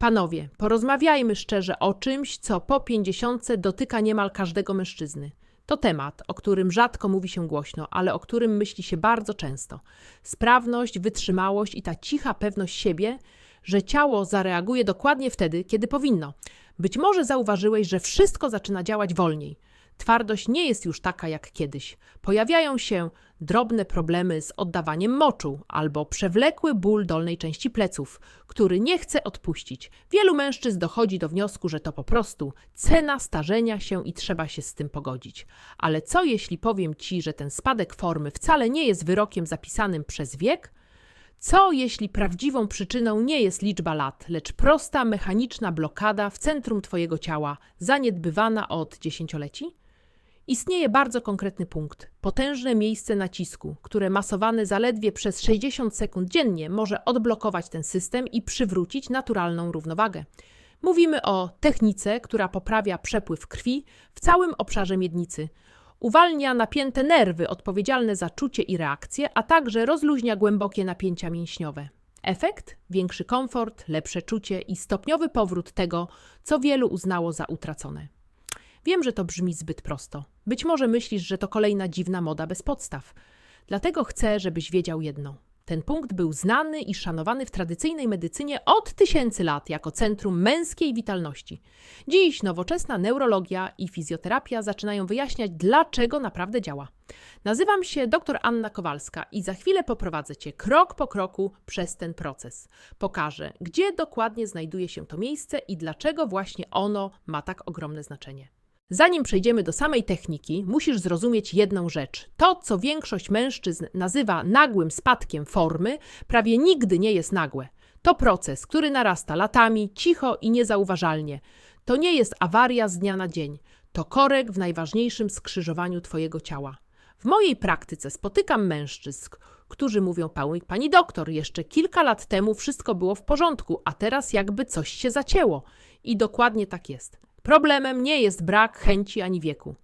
Panowie, porozmawiajmy szczerze o czymś, co po pięćdziesiątce dotyka niemal każdego mężczyzny. To temat, o którym rzadko mówi się głośno, ale o którym myśli się bardzo często. Sprawność, wytrzymałość i ta cicha pewność siebie, że ciało zareaguje dokładnie wtedy, kiedy powinno. Być może zauważyłeś, że wszystko zaczyna działać wolniej. Twardość nie jest już taka jak kiedyś. Pojawiają się drobne problemy z oddawaniem moczu albo przewlekły ból dolnej części pleców, który nie chce odpuścić. Wielu mężczyzn dochodzi do wniosku, że to po prostu cena starzenia się i trzeba się z tym pogodzić. Ale co jeśli powiem ci, że ten spadek formy wcale nie jest wyrokiem zapisanym przez wiek? Co jeśli prawdziwą przyczyną nie jest liczba lat, lecz prosta mechaniczna blokada w centrum Twojego ciała, zaniedbywana od dziesięcioleci? Istnieje bardzo konkretny punkt, potężne miejsce nacisku, które masowane zaledwie przez 60 sekund dziennie może odblokować ten system i przywrócić naturalną równowagę. Mówimy o technice, która poprawia przepływ krwi w całym obszarze miednicy. Uwalnia napięte nerwy odpowiedzialne za czucie i reakcję, a także rozluźnia głębokie napięcia mięśniowe. Efekt? Większy komfort, lepsze czucie i stopniowy powrót tego, co wielu uznało za utracone. Wiem, że to brzmi zbyt prosto. Być może myślisz, że to kolejna dziwna moda bez podstaw. Dlatego chcę, żebyś wiedział jedno. Ten punkt był znany i szanowany w tradycyjnej medycynie od tysięcy lat jako centrum męskiej witalności. Dziś nowoczesna neurologia i fizjoterapia zaczynają wyjaśniać, dlaczego naprawdę działa. Nazywam się dr Anna Kowalska i za chwilę poprowadzę Cię krok po kroku przez ten proces. Pokażę, gdzie dokładnie znajduje się to miejsce i dlaczego właśnie ono ma tak ogromne znaczenie. Zanim przejdziemy do samej techniki, musisz zrozumieć jedną rzecz. To, co większość mężczyzn nazywa nagłym spadkiem formy, prawie nigdy nie jest nagłe. To proces, który narasta latami, cicho i niezauważalnie. To nie jest awaria z dnia na dzień. To korek w najważniejszym skrzyżowaniu Twojego ciała. W mojej praktyce spotykam mężczyzn, którzy mówią pani, doktor, jeszcze kilka lat temu wszystko było w porządku, a teraz jakby coś się zacięło. I dokładnie tak jest. Problemem nie jest brak chęci ani wieku.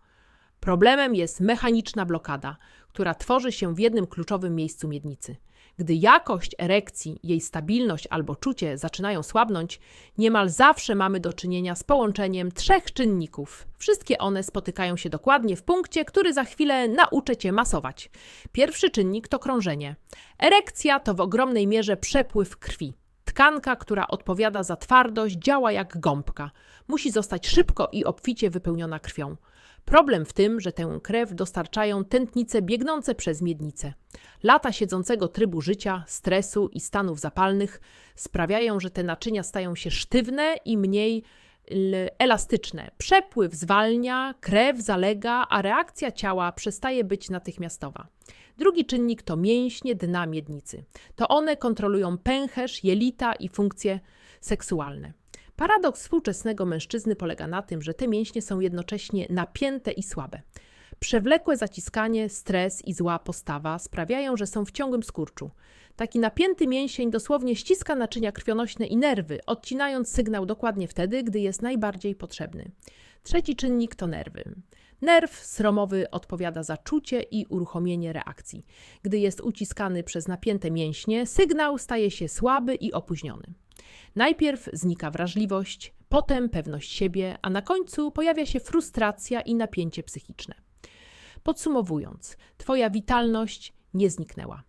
Problemem jest mechaniczna blokada, która tworzy się w jednym kluczowym miejscu miednicy. Gdy jakość erekcji, jej stabilność albo czucie zaczynają słabnąć, niemal zawsze mamy do czynienia z połączeniem trzech czynników. Wszystkie one spotykają się dokładnie w punkcie, który za chwilę nauczę Cię masować. Pierwszy czynnik to krążenie. Erekcja to w ogromnej mierze przepływ krwi. Tkanka, która odpowiada za twardość, działa jak gąbka. Musi zostać szybko i obficie wypełniona krwią. Problem w tym, że tę krew dostarczają tętnice biegnące przez miednicę. Lata siedzącego trybu życia, stresu i stanów zapalnych sprawiają, że te naczynia stają się sztywne i mniej elastyczne. Przepływ zwalnia, krew zalega, a reakcja ciała przestaje być natychmiastowa. Drugi czynnik to mięśnie dna miednicy. To one kontrolują pęcherz, jelita i funkcje seksualne. Paradoks współczesnego mężczyzny polega na tym, że te mięśnie są jednocześnie napięte i słabe. Przewlekłe zaciskanie, stres i zła postawa sprawiają, że są w ciągłym skurczu. Taki napięty mięsień dosłownie ściska naczynia krwionośne i nerwy, odcinając sygnał dokładnie wtedy, gdy jest najbardziej potrzebny. Trzeci czynnik to nerwy. Nerw sromowy odpowiada za czucie i uruchomienie reakcji. Gdy jest uciskany przez napięte mięśnie, sygnał staje się słaby i opóźniony. Najpierw znika wrażliwość, potem pewność siebie, a na końcu pojawia się frustracja i napięcie psychiczne. Podsumowując, Twoja witalność nie zniknęła.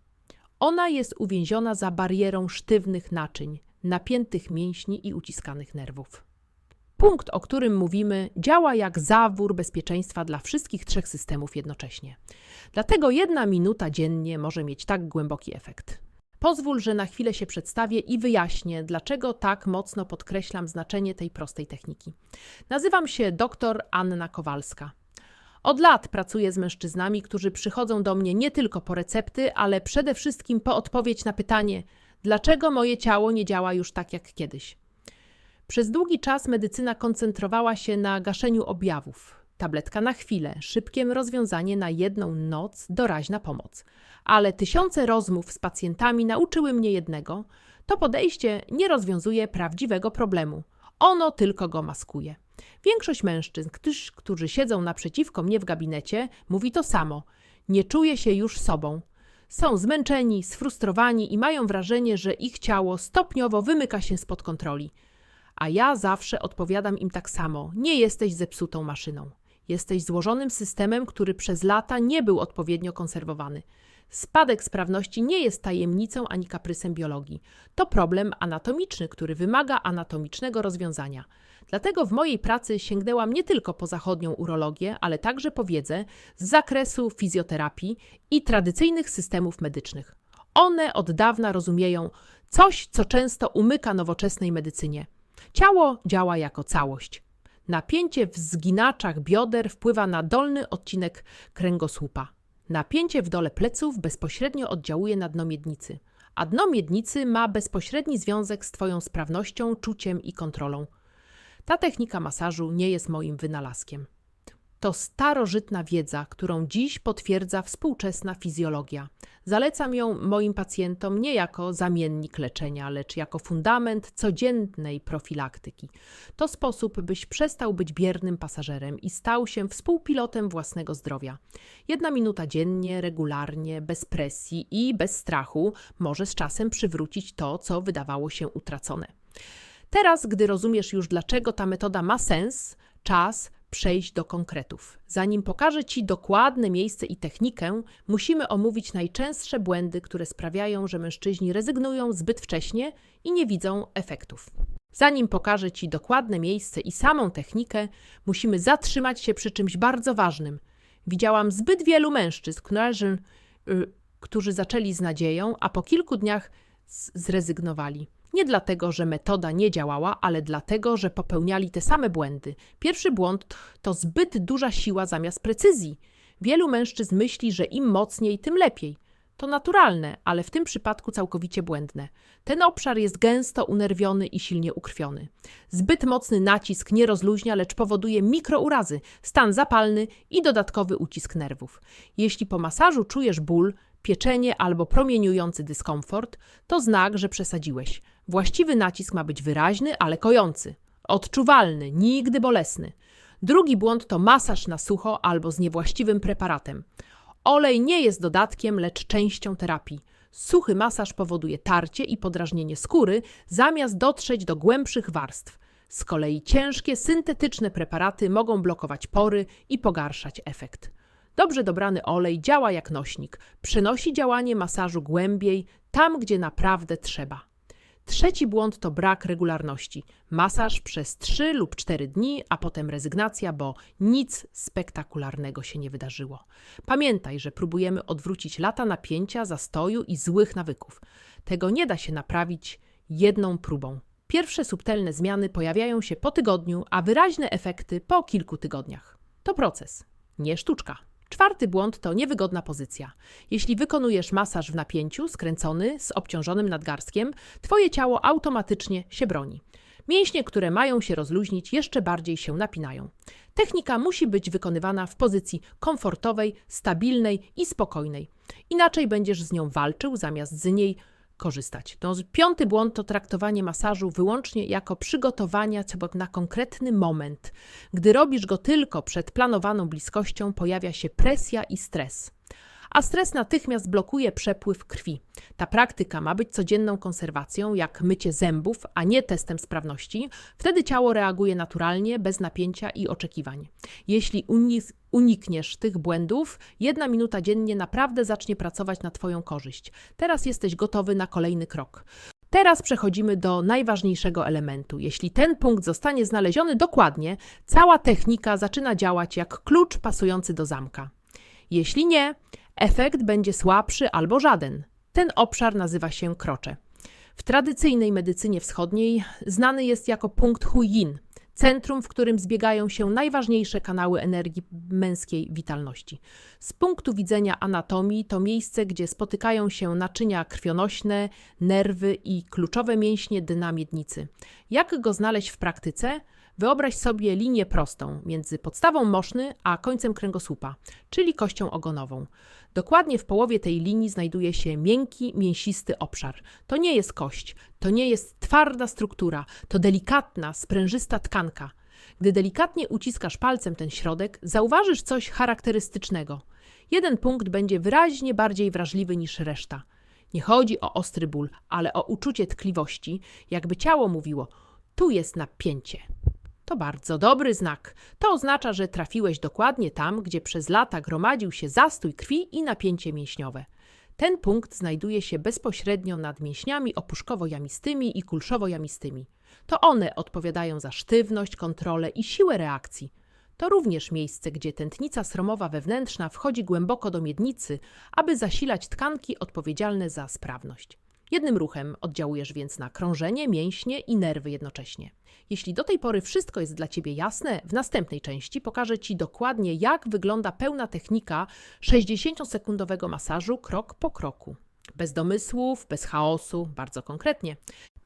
Ona jest uwięziona za barierą sztywnych naczyń, napiętych mięśni i uciskanych nerwów. Punkt, o którym mówimy, działa jak zawór bezpieczeństwa dla wszystkich trzech systemów jednocześnie. Dlatego jedna minuta dziennie może mieć tak głęboki efekt. Pozwól, że na chwilę się przedstawię i wyjaśnię, dlaczego tak mocno podkreślam znaczenie tej prostej techniki. Nazywam się dr Anna Kowalska. Od lat pracuję z mężczyznami, którzy przychodzą do mnie nie tylko po recepty, ale przede wszystkim po odpowiedź na pytanie, dlaczego moje ciało nie działa już tak jak kiedyś. Przez długi czas medycyna koncentrowała się na gaszeniu objawów. Tabletka na chwilę, szybkie rozwiązanie na jedną noc, doraźna pomoc. Ale tysiące rozmów z pacjentami nauczyły mnie jednego: to podejście nie rozwiązuje prawdziwego problemu. Ono tylko go maskuje. Większość mężczyzn, którzy, siedzą naprzeciwko mnie w gabinecie, mówi to samo. Nie czuje się już sobą. Są zmęczeni, sfrustrowani i mają wrażenie, że ich ciało stopniowo wymyka się spod kontroli. A ja zawsze odpowiadam im tak samo: nie jesteś zepsutą maszyną. Jesteś złożonym systemem, który przez lata nie był odpowiednio konserwowany. Spadek sprawności nie jest tajemnicą ani kaprysem biologii. To problem anatomiczny, który wymaga anatomicznego rozwiązania. Dlatego w mojej pracy sięgnęłam nie tylko po zachodnią urologię, ale także po wiedzę z zakresu fizjoterapii i tradycyjnych systemów medycznych. One od dawna rozumieją coś, co często umyka nowoczesnej medycynie. Ciało działa jako całość. Napięcie w zginaczach bioder wpływa na dolny odcinek kręgosłupa. Napięcie w dole pleców bezpośrednio oddziałuje na dno miednicy, a dno miednicy ma bezpośredni związek z Twoją sprawnością, czuciem i kontrolą. Ta technika masażu nie jest moim wynalazkiem. To starożytna wiedza, którą dziś potwierdza współczesna fizjologia. Zalecam ją moim pacjentom nie jako zamiennik leczenia, lecz jako fundament codziennej profilaktyki. To sposób, byś przestał być biernym pasażerem i stał się współpilotem własnego zdrowia. Jedna minuta dziennie, regularnie, bez presji i bez strachu może z czasem przywrócić to, co wydawało się utracone. Teraz, gdy rozumiesz już, dlaczego ta metoda ma sens, czas przejść do konkretów. Zanim pokażę Ci dokładne miejsce i technikę, musimy omówić najczęstsze błędy, które sprawiają, że mężczyźni rezygnują zbyt wcześnie i nie widzą efektów. Zanim pokażę Ci dokładne miejsce i samą technikę, musimy zatrzymać się przy czymś bardzo ważnym. Widziałam zbyt wielu mężczyzn, którzy, y, którzy zaczęli z nadzieją, a po kilku dniach zrezygnowali. Nie dlatego, że metoda nie działała, ale dlatego, że popełniali te same błędy. Pierwszy błąd to zbyt duża siła zamiast precyzji. Wielu mężczyzn myśli, że im mocniej, tym lepiej. To naturalne, ale w tym przypadku całkowicie błędne. Ten obszar jest gęsto unerwiony i silnie ukrwiony. Zbyt mocny nacisk nie rozluźnia, lecz powoduje mikrourazy, stan zapalny i dodatkowy ucisk nerwów. Jeśli po masażu czujesz ból, pieczenie albo promieniujący dyskomfort, to znak, że przesadziłeś. Właściwy nacisk ma być wyraźny, ale kojący, odczuwalny, nigdy bolesny. Drugi błąd to masaż na sucho albo z niewłaściwym preparatem. Olej nie jest dodatkiem, lecz częścią terapii. Suchy masaż powoduje tarcie i podrażnienie skóry, zamiast dotrzeć do głębszych warstw. Z kolei ciężkie, syntetyczne preparaty mogą blokować pory i pogarszać efekt. Dobrze dobrany olej działa jak nośnik, przenosi działanie masażu głębiej, tam gdzie naprawdę trzeba. Trzeci błąd to brak regularności. Masaż przez 3 lub 4 dni, a potem rezygnacja, bo nic spektakularnego się nie wydarzyło. Pamiętaj, że próbujemy odwrócić lata napięcia, zastoju i złych nawyków. Tego nie da się naprawić jedną próbą. Pierwsze subtelne zmiany pojawiają się po tygodniu, a wyraźne efekty po kilku tygodniach. To proces, nie sztuczka. Czwarty błąd to niewygodna pozycja. Jeśli wykonujesz masaż w napięciu, skręcony, z obciążonym nadgarstkiem, twoje ciało automatycznie się broni. Mięśnie, które mają się rozluźnić, jeszcze bardziej się napinają. Technika musi być wykonywana w pozycji komfortowej, stabilnej i spokojnej. Inaczej będziesz z nią walczył, zamiast z niej korzystać. No, piąty błąd to traktowanie masażu wyłącznie jako przygotowania na konkretny moment. Gdy robisz go tylko przed planowaną bliskością, pojawia się presja i stres a stres natychmiast blokuje przepływ krwi. Ta praktyka ma być codzienną konserwacją, jak mycie zębów, a nie testem sprawności. Wtedy ciało reaguje naturalnie, bez napięcia i oczekiwań. Jeśli unikniesz tych błędów, jedna minuta dziennie naprawdę zacznie pracować na Twoją korzyść. Teraz jesteś gotowy na kolejny krok. Teraz przechodzimy do najważniejszego elementu. Jeśli ten punkt zostanie znaleziony dokładnie, cała technika zaczyna działać jak klucz pasujący do zamka. Jeśli nie, efekt będzie słabszy albo żaden. Ten obszar nazywa się krocze. W tradycyjnej medycynie wschodniej znany jest jako punkt Huyin, centrum, w którym zbiegają się najważniejsze kanały energii męskiej witalności. Z punktu widzenia anatomii to miejsce, gdzie spotykają się naczynia krwionośne, nerwy i kluczowe mięśnie dna miednicy. Jak go znaleźć w praktyce? Wyobraź sobie linię prostą między podstawą moszny a końcem kręgosłupa, czyli kością ogonową. Dokładnie w połowie tej linii znajduje się miękki, mięsisty obszar. To nie jest kość, to nie jest twarda struktura, to delikatna, sprężysta tkanka. Gdy delikatnie uciskasz palcem ten środek, zauważysz coś charakterystycznego. Jeden punkt będzie wyraźnie bardziej wrażliwy niż reszta. Nie chodzi o ostry ból, ale o uczucie tkliwości, jakby ciało mówiło: tu jest napięcie. To bardzo dobry znak. To oznacza, że trafiłeś dokładnie tam, gdzie przez lata gromadził się zastój krwi i napięcie mięśniowe. Ten punkt znajduje się bezpośrednio nad mięśniami opuszkowo-jamistymi i kulszowo-jamistymi. To one odpowiadają za sztywność, kontrolę i siłę reakcji. To również miejsce, gdzie tętnica sromowa wewnętrzna wchodzi głęboko do miednicy, aby zasilać tkanki odpowiedzialne za sprawność. Jednym ruchem oddziałujesz więc na krążenie, mięśnie i nerwy jednocześnie. Jeśli do tej pory wszystko jest dla Ciebie jasne, w następnej części pokażę Ci dokładnie, jak wygląda pełna technika 60-sekundowego masażu krok po kroku. Bez domysłów, bez chaosu, bardzo konkretnie.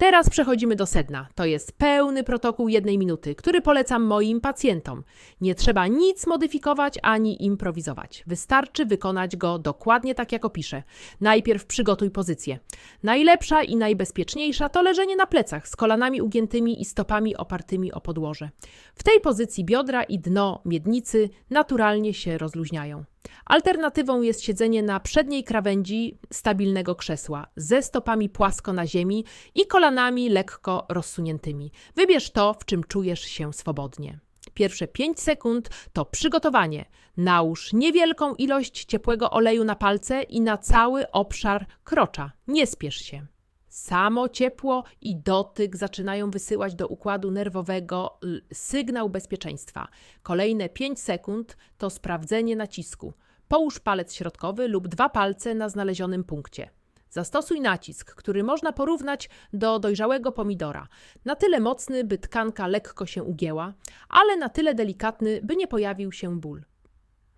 Teraz przechodzimy do sedna. To jest pełny protokół jednej minuty, który polecam moim pacjentom. Nie trzeba nic modyfikować ani improwizować. Wystarczy wykonać go dokładnie tak, jak opiszę. Najpierw przygotuj pozycję. Najlepsza i najbezpieczniejsza to leżenie na plecach z kolanami ugiętymi i stopami opartymi o podłoże. W tej pozycji biodra i dno miednicy naturalnie się rozluźniają. Alternatywą jest siedzenie na przedniej krawędzi stabilnego krzesła ze stopami płasko na ziemi i kolanami lekko rozsuniętymi. Wybierz to, w czym czujesz się swobodnie. Pierwsze 5 sekund to przygotowanie. Nałóż niewielką ilość ciepłego oleju na palce i na cały obszar krocza. Nie spiesz się. Samo ciepło i dotyk zaczynają wysyłać do układu nerwowego sygnał bezpieczeństwa. Kolejne 5 sekund to sprawdzenie nacisku. Połóż palec środkowy lub dwa palce na znalezionym punkcie. Zastosuj nacisk, który można porównać do dojrzałego pomidora. Na tyle mocny, by tkanka lekko się ugięła, ale na tyle delikatny, by nie pojawił się ból.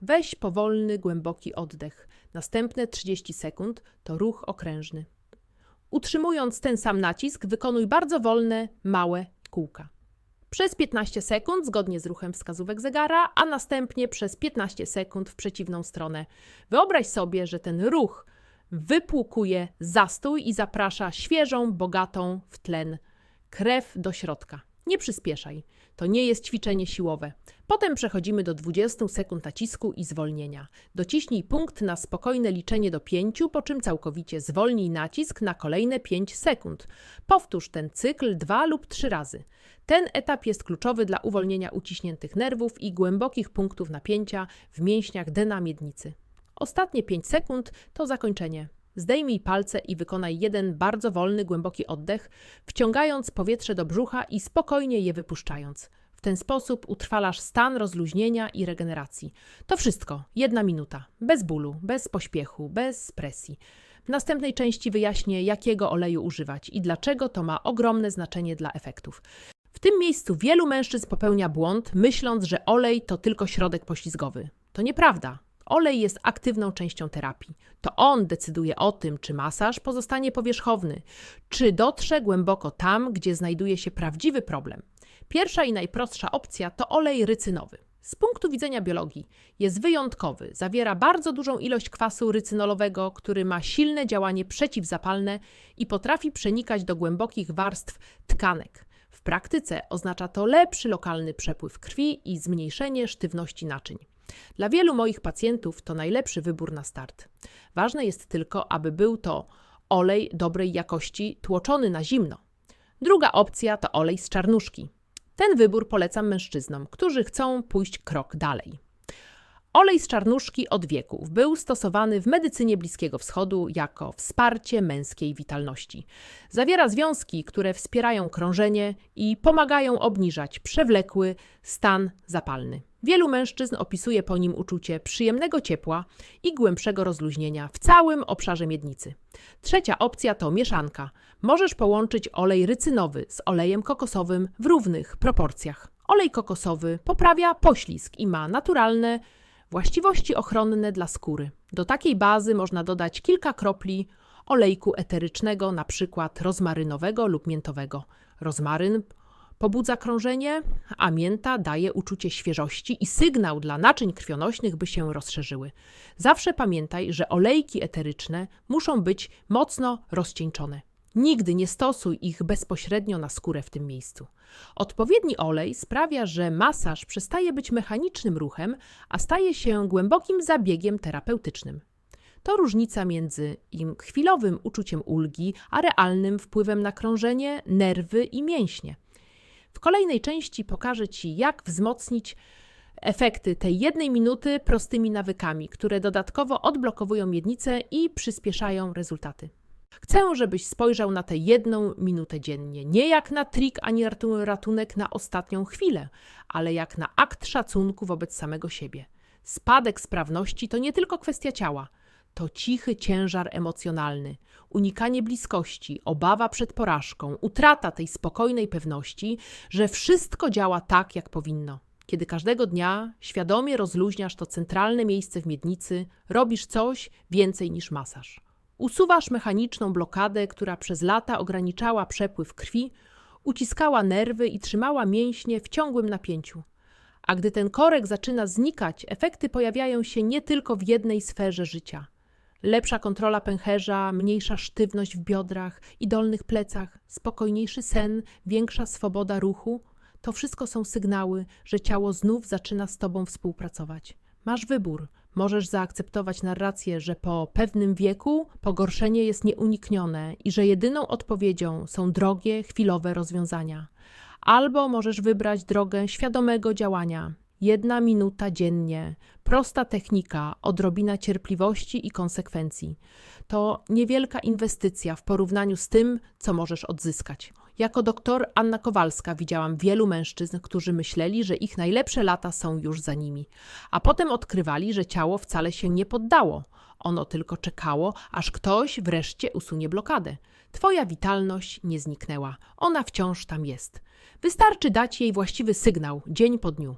Weź powolny, głęboki oddech. Następne 30 sekund to ruch okrężny. Utrzymując ten sam nacisk, wykonuj bardzo wolne, małe kółka. Przez 15 sekund zgodnie z ruchem wskazówek zegara, a następnie przez 15 sekund w przeciwną stronę. Wyobraź sobie, że ten ruch wypłukuje zastój i zaprasza świeżą, bogatą w tlen krew do środka. Nie przyspieszaj. To nie jest ćwiczenie siłowe. Potem przechodzimy do 20 sekund nacisku i zwolnienia. Dociśnij punkt na spokojne liczenie do 5, po czym całkowicie zwolnij nacisk na kolejne 5 sekund. Powtórz ten cykl dwa lub trzy razy. Ten etap jest kluczowy dla uwolnienia uciśniętych nerwów i głębokich punktów napięcia w mięśniach dna miednicy. Ostatnie 5 sekund to zakończenie. Zdejmij palce i wykonaj jeden bardzo wolny, głęboki oddech, wciągając powietrze do brzucha i spokojnie je wypuszczając. W ten sposób utrwalasz stan rozluźnienia i regeneracji. To wszystko, jedna minuta, bez bólu, bez pośpiechu, bez presji. W następnej części wyjaśnię, jakiego oleju używać i dlaczego to ma ogromne znaczenie dla efektów. W tym miejscu wielu mężczyzn popełnia błąd, myśląc, że olej to tylko środek poślizgowy. To nieprawda. Olej jest aktywną częścią terapii. To on decyduje o tym, czy masaż pozostanie powierzchowny, czy dotrze głęboko tam, gdzie znajduje się prawdziwy problem. Pierwsza i najprostsza opcja to olej rycynowy. Z punktu widzenia biologii jest wyjątkowy, zawiera bardzo dużą ilość kwasu rycynolowego, który ma silne działanie przeciwzapalne i potrafi przenikać do głębokich warstw tkanek. W praktyce oznacza to lepszy lokalny przepływ krwi i zmniejszenie sztywności naczyń. Dla wielu moich pacjentów to najlepszy wybór na start. Ważne jest tylko, aby był to olej dobrej jakości, tłoczony na zimno. Druga opcja to olej z czarnuszki. Ten wybór polecam mężczyznom, którzy chcą pójść krok dalej. Olej z czarnuszki od wieków był stosowany w medycynie Bliskiego Wschodu jako wsparcie męskiej witalności. Zawiera związki, które wspierają krążenie i pomagają obniżać przewlekły stan zapalny. Wielu mężczyzn opisuje po nim uczucie przyjemnego ciepła i głębszego rozluźnienia w całym obszarze miednicy. Trzecia opcja to mieszanka. Możesz połączyć olej rycynowy z olejem kokosowym w równych proporcjach. Olej kokosowy poprawia poślizg i ma naturalne właściwości ochronne dla skóry. Do takiej bazy można dodać kilka kropli olejku eterycznego, przykład rozmarynowego lub miętowego. Rozmaryn pobudza krążenie, a mięta daje uczucie świeżości i sygnał dla naczyń krwionośnych, by się rozszerzyły. Zawsze pamiętaj, że olejki eteryczne muszą być mocno rozcieńczone. Nigdy nie stosuj ich bezpośrednio na skórę w tym miejscu. Odpowiedni olej sprawia, że masaż przestaje być mechanicznym ruchem, a staje się głębokim zabiegiem terapeutycznym. To różnica między im chwilowym uczuciem ulgi, a realnym wpływem na krążenie, nerwy i mięśnie. W kolejnej części pokażę Ci, jak wzmocnić efekty tej jednej minuty prostymi nawykami, które dodatkowo odblokowują miednicę i przyspieszają rezultaty. Chcę, żebyś spojrzał na tę jedną minutę dziennie, nie jak na trik ani ratu- ratunek na ostatnią chwilę, ale jak na akt szacunku wobec samego siebie. Spadek sprawności to nie tylko kwestia ciała, to cichy ciężar emocjonalny, unikanie bliskości, obawa przed porażką, utrata tej spokojnej pewności, że wszystko działa tak, jak powinno. Kiedy każdego dnia świadomie rozluźniasz to centralne miejsce w miednicy, robisz coś więcej niż masaż. Usuwasz mechaniczną blokadę, która przez lata ograniczała przepływ krwi, uciskała nerwy i trzymała mięśnie w ciągłym napięciu. A gdy ten korek zaczyna znikać, efekty pojawiają się nie tylko w jednej sferze życia. Lepsza kontrola pęcherza, mniejsza sztywność w biodrach i dolnych plecach, spokojniejszy sen, większa swoboda ruchu to wszystko są sygnały, że ciało znów zaczyna z tobą współpracować. Masz wybór. Możesz zaakceptować narrację, że po pewnym wieku pogorszenie jest nieuniknione i że jedyną odpowiedzią są drogie, chwilowe rozwiązania. Albo możesz wybrać drogę świadomego działania. Jedna minuta dziennie, prosta technika, odrobina cierpliwości i konsekwencji. To niewielka inwestycja w porównaniu z tym, co możesz odzyskać. Jako doktor Anna Kowalska widziałam wielu mężczyzn, którzy myśleli, że ich najlepsze lata są już za nimi, a potem odkrywali, że ciało wcale się nie poddało. Ono tylko czekało, aż ktoś wreszcie usunie blokadę. Twoja witalność nie zniknęła, ona wciąż tam jest. Wystarczy dać jej właściwy sygnał dzień po dniu.